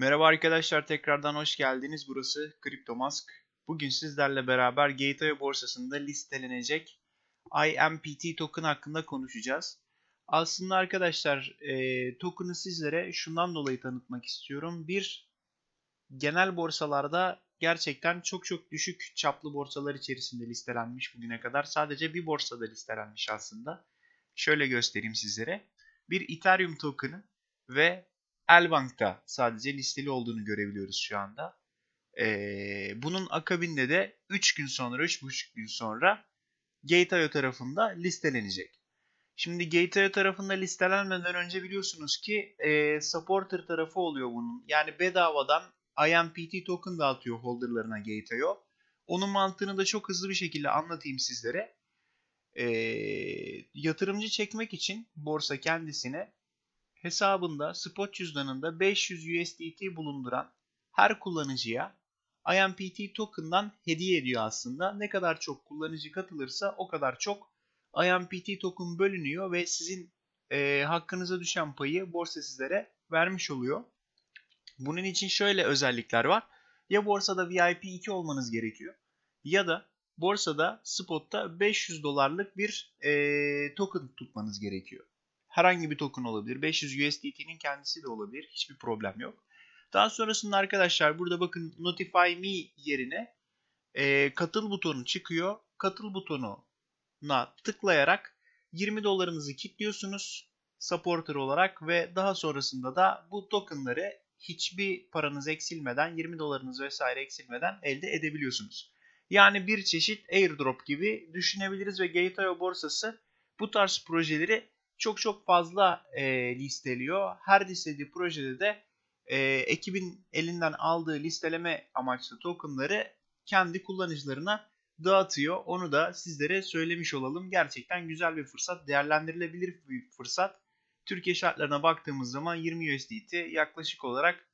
Merhaba arkadaşlar tekrardan hoş geldiniz. Burası CryptoMask. Bugün sizlerle beraber Gateway borsasında listelenecek IMPT token hakkında konuşacağız. Aslında arkadaşlar e, token'ı sizlere şundan dolayı tanıtmak istiyorum. Bir, genel borsalarda gerçekten çok çok düşük çaplı borsalar içerisinde listelenmiş bugüne kadar. Sadece bir borsada listelenmiş aslında. Şöyle göstereyim sizlere. Bir Ethereum token'ı ve Elbank'ta sadece listeli olduğunu görebiliyoruz şu anda. Ee, bunun akabinde de 3 gün sonra, 3,5 gün sonra Gate.io tarafında listelenecek. Şimdi Gate.io tarafında listelenmeden önce biliyorsunuz ki e, supporter tarafı oluyor bunun. Yani bedavadan IMPT token dağıtıyor holderlarına Gate.io. Onun mantığını da çok hızlı bir şekilde anlatayım sizlere. E, yatırımcı çekmek için borsa kendisine hesabında spot cüzdanında 500 USDT bulunduran her kullanıcıya IMPT token'dan hediye ediyor aslında. Ne kadar çok kullanıcı katılırsa o kadar çok IMPT token bölünüyor ve sizin e, hakkınıza düşen payı borsa sizlere vermiş oluyor. Bunun için şöyle özellikler var. Ya borsada VIP 2 olmanız gerekiyor ya da borsada spotta 500 dolarlık bir e, token tutmanız gerekiyor. Herhangi bir token olabilir. 500 USDT'nin kendisi de olabilir. Hiçbir problem yok. Daha sonrasında arkadaşlar burada bakın Notify Me yerine e, katıl butonu çıkıyor. Katıl butonuna tıklayarak 20 dolarınızı kilitliyorsunuz supporter olarak ve daha sonrasında da bu tokenları hiçbir paranız eksilmeden 20 dolarınız vesaire eksilmeden elde edebiliyorsunuz. Yani bir çeşit airdrop gibi düşünebiliriz ve Gate.io borsası bu tarz projeleri çok çok fazla e, listeliyor. Her listelediği projede de e, ekibin elinden aldığı listeleme amaçlı tokenları kendi kullanıcılarına dağıtıyor. Onu da sizlere söylemiş olalım. Gerçekten güzel bir fırsat, değerlendirilebilir bir fırsat. Türkiye şartlarına baktığımız zaman 20 USDT yaklaşık olarak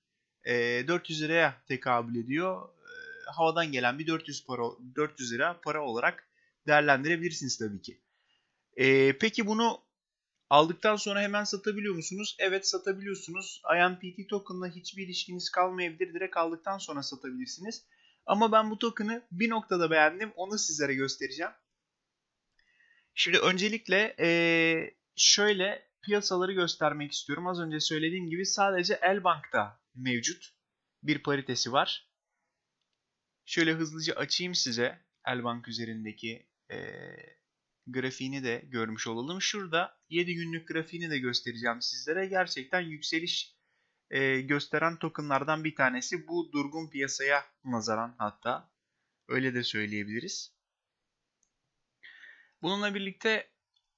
e, 400 liraya tekabül ediyor. E, havadan gelen bir 400 para 400 lira para olarak değerlendirebilirsiniz tabii ki. E, peki bunu Aldıktan sonra hemen satabiliyor musunuz? Evet satabiliyorsunuz. IMPT token'la hiçbir ilişkiniz kalmayabilir. Direkt aldıktan sonra satabilirsiniz. Ama ben bu token'ı bir noktada beğendim. Onu sizlere göstereceğim. Şimdi öncelikle şöyle piyasaları göstermek istiyorum. Az önce söylediğim gibi sadece Elbank'ta mevcut bir paritesi var. Şöyle hızlıca açayım size Elbank üzerindeki ee, grafiğini de görmüş olalım. Şurada 7 günlük grafiğini de göstereceğim sizlere. Gerçekten yükseliş e, gösteren tokenlardan bir tanesi. Bu durgun piyasaya nazaran hatta. Öyle de söyleyebiliriz. Bununla birlikte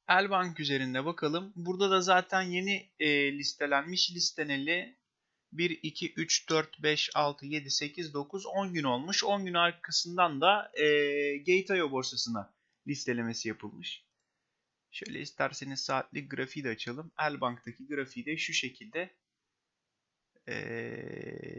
Elbank üzerinde bakalım. Burada da zaten yeni e, listelenmiş listeneli 1, 2, 3, 4, 5, 6, 7, 8, 9, 10 gün olmuş. 10 gün arkasından da e, Gate.io borsasına listelemesi yapılmış. Şöyle isterseniz saatlik grafiği de açalım. Elbank'taki grafiği de şu şekilde e,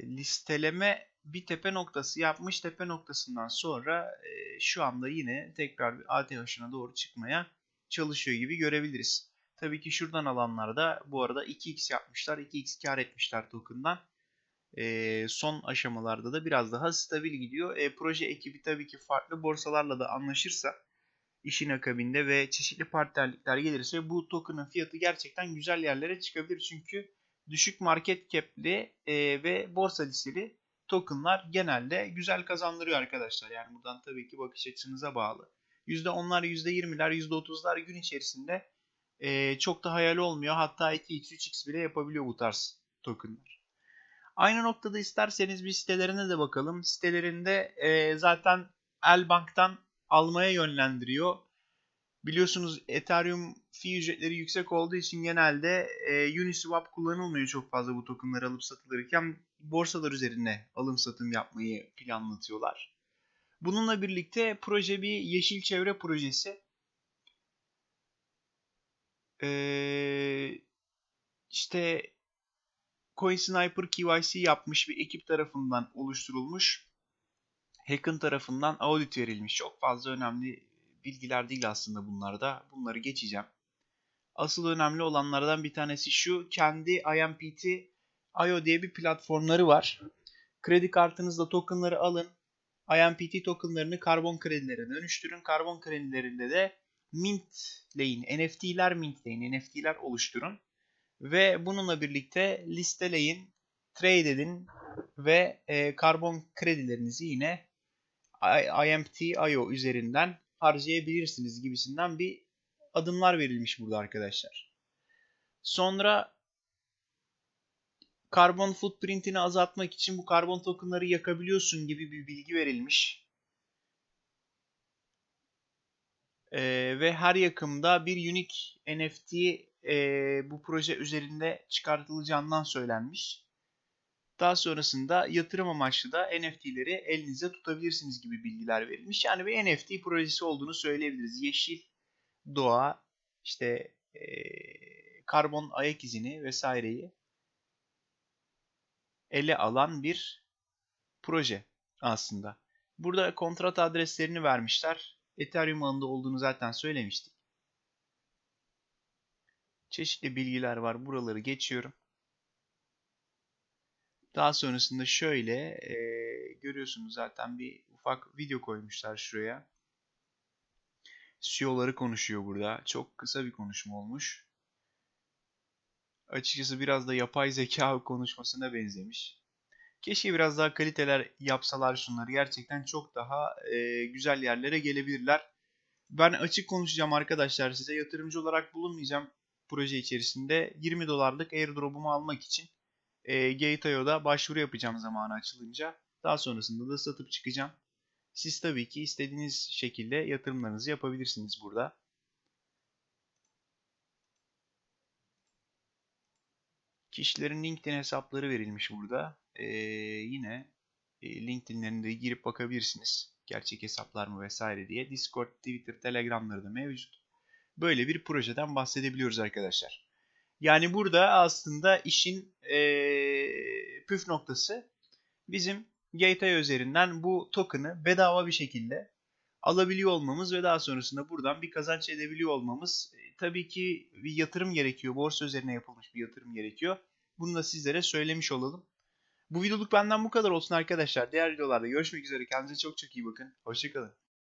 listeleme bir tepe noktası yapmış. Tepe noktasından sonra e, şu anda yine tekrar bir ATH'ına doğru çıkmaya çalışıyor gibi görebiliriz. Tabii ki şuradan alanlarda bu arada 2x yapmışlar. 2x kar etmişler token'dan. E, son aşamalarda da biraz daha stabil gidiyor. E, proje ekibi tabii ki farklı borsalarla da anlaşırsa işin akabinde ve çeşitli partnerlikler gelirse bu token'ın fiyatı gerçekten güzel yerlere çıkabilir. Çünkü düşük market cap'li e, ve borsa listeli token'lar genelde güzel kazandırıyor arkadaşlar. Yani buradan tabii ki bakış açınıza bağlı. %10'lar, %20'ler, %30'lar gün içerisinde e, çok da hayal olmuyor. Hatta 2x, 3x bile yapabiliyor bu tarz token'lar. Aynı noktada isterseniz bir sitelerine de bakalım. Sitelerinde e, zaten Elbank'tan almaya yönlendiriyor. Biliyorsunuz Ethereum fee ücretleri yüksek olduğu için genelde e, Uniswap kullanılmıyor çok fazla bu tokenları alıp satılırken borsalar üzerine alım satım yapmayı planlatıyorlar. Bununla birlikte proje bir yeşil çevre projesi. Ee, işte CoinSniper KYC yapmış bir ekip tarafından oluşturulmuş Hack'ın tarafından audit verilmiş. Çok fazla önemli bilgiler değil aslında bunlar da. Bunları geçeceğim. Asıl önemli olanlardan bir tanesi şu. Kendi IMPT IO diye bir platformları var. Kredi kartınızla tokenları alın. IMPT tokenlarını karbon kredilere dönüştürün. Karbon kredilerinde de mintleyin. NFT'ler mintleyin. NFT'ler oluşturun. Ve bununla birlikte listeleyin, trade edin ve e, karbon kredilerinizi yine IMT IO üzerinden harcayabilirsiniz gibisinden bir adımlar verilmiş burada arkadaşlar. Sonra karbon footprintini azaltmak için bu karbon tokenları yakabiliyorsun gibi bir bilgi verilmiş. Ee, ve her yakımda bir unique NFT e, bu proje üzerinde çıkartılacağından söylenmiş. Daha sonrasında yatırım amaçlı da NFT'leri elinize tutabilirsiniz gibi bilgiler verilmiş. Yani bir NFT projesi olduğunu söyleyebiliriz. Yeşil, doğa, işte e, karbon ayak izini vesaireyi ele alan bir proje aslında. Burada kontrat adreslerini vermişler. Ethereum ağında olduğunu zaten söylemiştik. Çeşitli bilgiler var. Buraları geçiyorum. Daha sonrasında şöyle e, görüyorsunuz zaten bir ufak video koymuşlar şuraya. CEO'ları konuşuyor burada. Çok kısa bir konuşma olmuş. Açıkçası biraz da yapay zeka konuşmasına benzemiş. Keşke biraz daha kaliteler yapsalar şunları. Gerçekten çok daha e, güzel yerlere gelebilirler. Ben açık konuşacağım arkadaşlar size. Yatırımcı olarak bulunmayacağım proje içerisinde. 20 dolarlık airdrop'umu almak için e, Gate.io'da başvuru yapacağım zamanı açılınca. Daha sonrasında da satıp çıkacağım. Siz tabii ki istediğiniz şekilde yatırımlarınızı yapabilirsiniz burada. Kişilerin LinkedIn hesapları verilmiş burada. Ee, yine e, LinkedIn'lerine girip bakabilirsiniz. Gerçek hesaplar mı vesaire diye. Discord, Twitter, Telegram'ları da mevcut. Böyle bir projeden bahsedebiliyoruz arkadaşlar. Yani burada aslında işin ee, püf noktası bizim Gateway üzerinden bu token'ı bedava bir şekilde alabiliyor olmamız ve daha sonrasında buradan bir kazanç edebiliyor olmamız. E, tabii ki bir yatırım gerekiyor. Borsa üzerine yapılmış bir yatırım gerekiyor. Bunu da sizlere söylemiş olalım. Bu videoluk benden bu kadar olsun arkadaşlar. Diğer videolarda görüşmek üzere. Kendinize çok çok iyi bakın. Hoşçakalın.